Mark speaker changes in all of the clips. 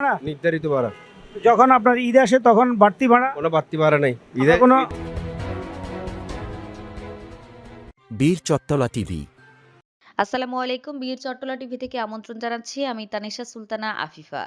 Speaker 1: না
Speaker 2: নির্ধারিত ভাড়া।
Speaker 1: যখন আপনার ঈদ আসে তখন বাড়তি ভাড়া?
Speaker 2: কোনো বাড়তি ভাড়া নেই। ঈদে
Speaker 1: কোনো
Speaker 3: বীর চত্তলা টিভি।
Speaker 4: আসসালামু আলাইকুম বীর চট্টলা টিভি থেকে আমন্ত্রণ জানাচ্ছি আমি তানিশা সুলতানা আফিফা।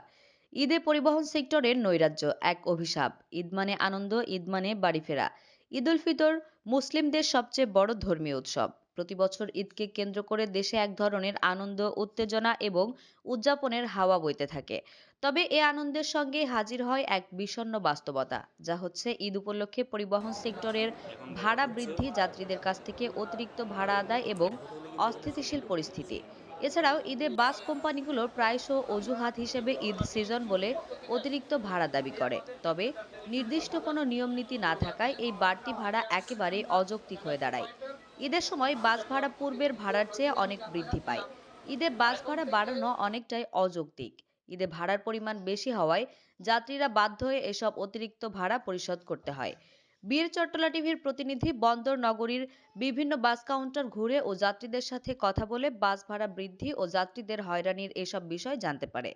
Speaker 4: ঈদে পরিবহন সেক্টরের নৈরাজ্য এক অভিশাপ। ঈদ মানে আনন্দ ঈদ মানে বাড়ি ফেরা। ঈদ উল ফিতর মুসলিমদের সবচেয়ে বড় ধর্মীয় উৎসব। প্রতি বছর ঈদকে কেন্দ্র করে দেশে এক ধরনের আনন্দ উত্তেজনা এবং উদযাপনের হাওয়া বইতে থাকে। তবে এ আনন্দের সঙ্গে হাজির হয় এক বিষণ্ণ বাস্তবতা, যা হচ্ছে ঈদ উপলক্ষে পরিবহন সেক্টরের ভাড়া বৃদ্ধি যাত্রীদের কাছ থেকে অতিরিক্ত ভাড়া আদায় এবং অস্থিতিশীল পরিস্থিতি। এছাড়াও ঈদে বাস কোম্পানিগুলোর প্রায়শ অজুহাত হিসেবে ঈদ সিজন বলে অতিরিক্ত ভাড়া দাবি করে। তবে নির্দিষ্ট কোনো নিয়ম নীতি না থাকায় এই বাড়তি ভাড়া একেবারে অযৌক্তিক হয়ে দাঁড়ায়। ঈদের সময় বাস ভাড়া পূর্বের ভাড়ার চেয়ে অনেক বৃদ্ধি পায়। ঈদে বাস ভাড়া বাড়ানো অনেকটাই অযৌক্তিক। ঈদে ভাড়ার পরিমাণ বেশি হওয়ায় যাত্রীরা বাধ্য হয়ে এসব অতিরিক্ত ভাড়া পরিশোধ করতে হয়। বীর চট্টলা টিভির প্রতিনিধি বন্দর নগরীর বিভিন্ন বাস কাউন্টার ঘুরে ও যাত্রীদের সাথে কথা বলে বাস ভাড়া বৃদ্ধি ও যাত্রীদের হয়রানির এসব বিষয় জানতে পারে।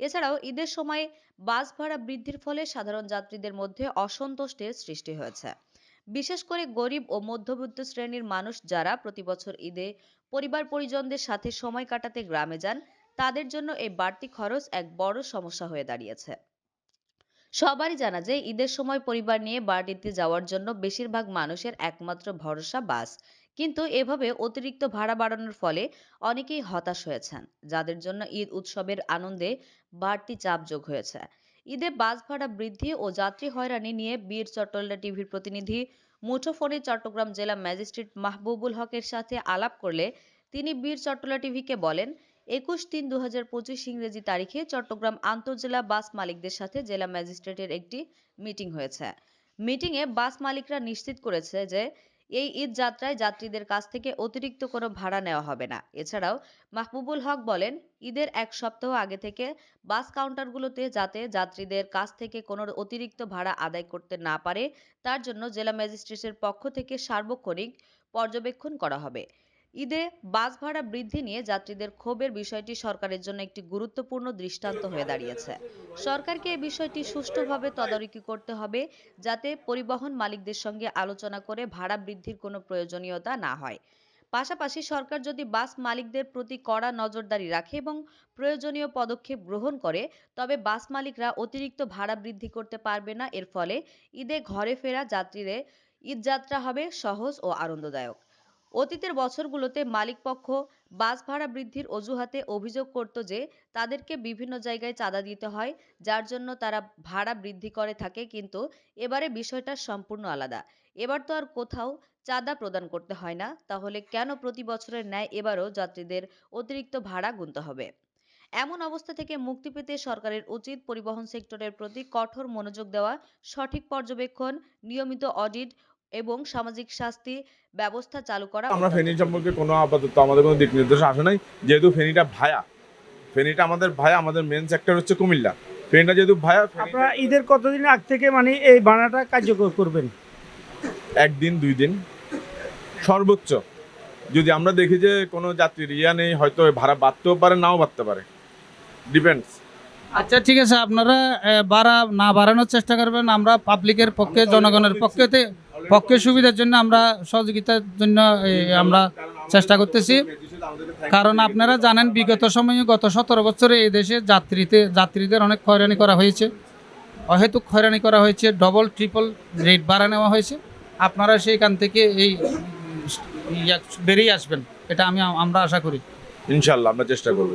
Speaker 4: এছাড়াও ঈদের সময় বাস ভাড়া বৃদ্ধির ফলে সাধারণ যাত্রীদের মধ্যে অসন্তোষের সৃষ্টি হয়েছে। বিশেষ করে গরিব ও মধ্যবিত্ত শ্রেণির মানুষ যারা প্রতিবছর ঈদে পরিবার পরিজনদের সাথে সময় কাটাতে গ্রামে যান তাদের জন্য এই বাড়তি খরচ এক বড় সমস্যা হয়ে দাঁড়িয়েছে। সবারই জানা যায় ঈদের সময় পরিবার নিয়ে বাড়িতে যাওয়ার জন্য বেশিরভাগ মানুষের একমাত্র ভরসা বাস। কিন্তু এভাবে অতিরিক্ত ভাড়া বাড়ানোর ফলে অনেকেই হতাশ হয়েছেন, যাদের জন্য ঈদ উৎসবের আনন্দে বাড়তি চাপ যোগ হয়েছে। ঈদে বাস ভাড়া বৃদ্ধি ও যাত্রী হয়রানি নিয়ে বীর চট্টলা টিভির প্রতিনিধি মুঠোফোনে চট্টগ্রাম জেলা ম্যাজিস্ট্রেট মাহবুবুল হকের সাথে আলাপ করলে তিনি বীর চট্টলা টিভিকে বলেন একুশ তিন দু হাজার পঁচিশ ইংরেজি তারিখে চট্টগ্রাম আন্তজেলা বাস মালিকদের সাথে জেলা ম্যাজিস্ট্রেটের একটি মিটিং হয়েছে। মিটিংয়ে বাস মালিকরা নিশ্চিত করেছে যে, এই ঈদ যাত্রায় যাত্রীদের কাছ থেকে অতিরিক্ত কোনো ভাড়া নেওয়া হবে না। এছাড়াও মাহবুবুল হক বলেন, ঈদের এক সপ্তাহ আগে থেকে বাস কাউন্টারগুলোতে যাতে যাত্রীদের কাছ থেকে কোনো অতিরিক্ত ভাড়া আদায় করতে না পারে, তার জন্য জেলা ম্যাজিস্ট্রেটের পক্ষ থেকে সার্বক্ষণিক পর্যবেক্ষণ করা হবে। ঈদে বাস ভাড়া বৃদ্ধি নিয়ে যাত্রীদের ক্ষোভের বিষয়টি সরকারের জন্য একটি গুরুত্বপূর্ণ দৃষ্টান্ত হয়ে দাঁড়িয়েছে। সরকারকে এই বিষয়টি সুষ্ঠুভাবে তদারকি করতে হবে যাতে পরিবহন মালিকদের সঙ্গে আলোচনা করে ভাড়া বৃদ্ধির কোনো প্রয়োজনীয়তা না হয়। পাশাপাশি সরকার যদি বাস মালিকদের প্রতি কড়া নজরদারি রাখে এবং প্রয়োজনীয় পদক্ষেপ গ্রহণ করে, তবে বাস মালিকরা অতিরিক্ত ভাড়া বৃদ্ধি করতে পারবে না। এর ফলে ঈদে ঘরে ফেরা যাত্রীদের ঈদযাত্রা হবে সহজ ও আনন্দদায়ক। অতীতের বছরগুলোতে মালিকপক্ষ বাস ভাড়া বৃদ্ধির অজুহাতে অভিযোগ করত যে, তাদেরকে বিভিন্ন জায়গায় চাঁদা দিতে হয়, যার জন্য তারা ভাড়া বৃদ্ধি করে থাকে, কিন্তু এবারে বিষয়টা সম্পূর্ণ আলাদা। এবার তো আর কোথাও চাঁদা প্রদান করতে হয় না, তাহলে কেন প্রতি বছরের ন্যায় এবারও যাত্রীদের অতিরিক্ত ভাড়া গুনতে হবে? এমন অবস্থা থেকে মুক্তি পেতে সরকারের উচিত পরিবহন সেক্টরের প্রতি কঠোর মনোযোগ দেওয়া, সঠিক পর্যবেক্ষণ, নিয়মিত অডিট এবং সামাজিক শাস্তি ব্যবস্থা চালু করা
Speaker 5: আমরা ফেনী সম্পর্কে কোনো আপাতত আমাদের কোনো দিক নির্দেশ আসে নাই। যেহেতু ফেনীটা ভায়া ফেনীটা আমাদের ভায়া আমাদের মেন সেক্টর হচ্ছে কুমিল্লা। ফেনীটা যেহেতু ভায়া
Speaker 1: আপনারা ঈদের কতদিন আগ থেকে মানে এই ভাড়াটা কার্যকর করবেন?
Speaker 5: একদিন দুই দিন। সর্বোচ্চ। যদি আমরা দেখি যে কোনো যাত্রীর ইয়া নেই হয়তো ভাড়া বাড়তেও পারে নাও বাড়তে পারে। ডিপেন্ডস
Speaker 6: আচ্ছা ঠিক আছে। আপনারা বাড়া না বাড়ানোর চেষ্টা করবেন। আমরা পাবলিকের পক্ষে জনগণের পক্ষেতে পক্ষে সুবিধার জন্য আমরা সহযোগিতার জন্য আমরা চেষ্টা করতেছি। কারণ আপনারা জানেন, বিগত সময়ে গত সতেরো বছরে এই দেশে যাত্রীতে, যাত্রীদের অনেক হয়রানি করা হয়েছে। অহেতুক হয়রানি করা হয়েছে ডবল ট্রিপল রেট বাড়া নেওয়া হয়েছে। আপনারা সেইখান থেকে এই বেরিয়ে আসবেন। এটা আমি, আমরা আশা করি।
Speaker 5: ইনশাল্লাহ আমরা চেষ্টা করব।